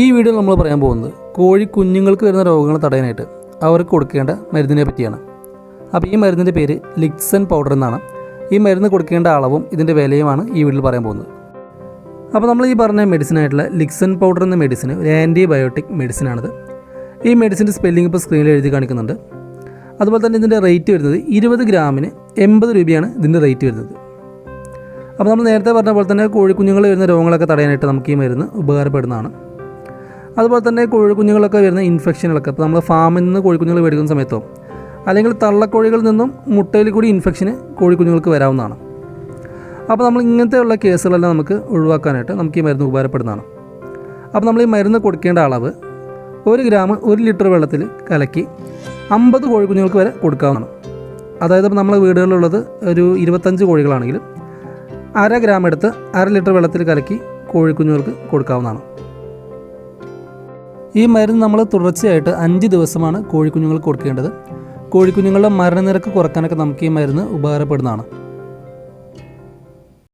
ഈ വീഡിയോ നമ്മൾ പറയാൻ പോകുന്നത് കോഴി കുഞ്ഞുങ്ങൾക്ക് വരുന്ന രോഗങ്ങൾ തടയാനായിട്ട് അവർക്ക് കൊടുക്കേണ്ട മരുന്നിനെ പറ്റിയാണ്. അപ്പോൾ ഈ മരുന്നിന്റെ പേര് ലിക്സൻ പൗഡർ എന്നാണ്. ഈ മരുന്ന് കൊടുക്കേണ്ട അളവും ഇതിന്റെ വിലയുമാണ് ഈ വീഡിയോയിൽ പറയാൻ പോകുന്നത്. അപ്പോൾ നമ്മൾ ഈ പറഞ്ഞ മെഡിസിൻ ആയിട്ടുള്ള ലിക്സൻ പൗഡർ എന്ന മെഡിസിൻ ഒരു ആന്റിബയോട്ടിക് മെഡിസിനാണിത് ഈ മെഡിസിന്റെ സ്പെല്ലിംഗ് ഇപ്പോൾ സ്ക്രീനിൽ എഴുതി കാണിക്കുന്നുണ്ട്. അതുപോലെ തന്നെ ഇതിന്റെ റേറ്റ് വരുന്നത് ഇരുപത് ഗ്രാമിന് എൺപത് രൂപയാണ് ഇതിന്റെ റേറ്റ് വരുന്നത്. അപ്പോൾ നമ്മൾ നേരത്തെ പറഞ്ഞ പോലെ തന്നെ കോഴിക്കുഞ്ഞുങ്ങൾ വരുന്ന രോഗങ്ങളൊക്കെ തടയാനായിട്ട് നമുക്ക് ഈ മരുന്ന് ഉപകാരപ്പെടുന്നതാണ്. അതുപോലെ തന്നെ കോഴിക്കുഞ്ഞുങ്ങളൊക്കെ വരുന്ന ഇൻഫെക്ഷനുകളൊക്കെ ഇപ്പോൾ നമ്മൾ ഫാമിൽ നിന്ന് കോഴിക്കുഞ്ഞുങ്ങൾ മേടിക്കുന്ന സമയത്തോ അല്ലെങ്കിൽ തള്ളക്കോഴികളിൽ നിന്നും മുട്ടയിൽ കൂടി ഇൻഫെക്ഷന് കോഴിക്കുഞ്ഞുങ്ങൾക്ക് വരാവുന്നതാണ്. അപ്പോൾ നമ്മൾ ഇങ്ങനത്തെയുള്ള കേസുകളെല്ലാം നമുക്ക് ഒഴിവാക്കാനായിട്ട് നമുക്ക് ഈ മരുന്ന് ഉപകാരപ്പെടുന്നതാണ്. അപ്പോൾ നമ്മൾ ഈ മരുന്ന് കൊടുക്കേണ്ട അളവ് ഒരു ഗ്രാം ഒരു ലിറ്റർ വെള്ളത്തിൽ കലക്കി അമ്പത് കോഴിക്കുഞ്ഞുങ്ങൾക്ക് വരെ കൊടുക്കാവുന്നതാണ്. അതായത് ഇപ്പോൾ നമ്മളെ വീടുകളിലുള്ളത് ഒരു ഇരുപത്തഞ്ച് കോഴികളാണെങ്കിൽ അര ഗ്രാം എടുത്ത് അര ലിറ്റർ വെള്ളത്തിൽ കലക്കി കോഴിക്കുഞ്ഞുങ്ങൾക്ക് കൊടുക്കാവുന്നതാണ്. ഈ മരുന്ന് നമ്മൾ തുടർച്ചയായിട്ട് അഞ്ച് ദിവസമാണ് കോഴിക്കുഞ്ഞുങ്ങൾക്ക് കൊടുക്കേണ്ടത്. കോഴിക്കുഞ്ഞുങ്ങളുടെ മരണനിരക്ക് കുറക്കാനൊക്കെ നമുക്ക് ഈ മരുന്ന് ഉപകാരപ്പെടുന്നതാണ്.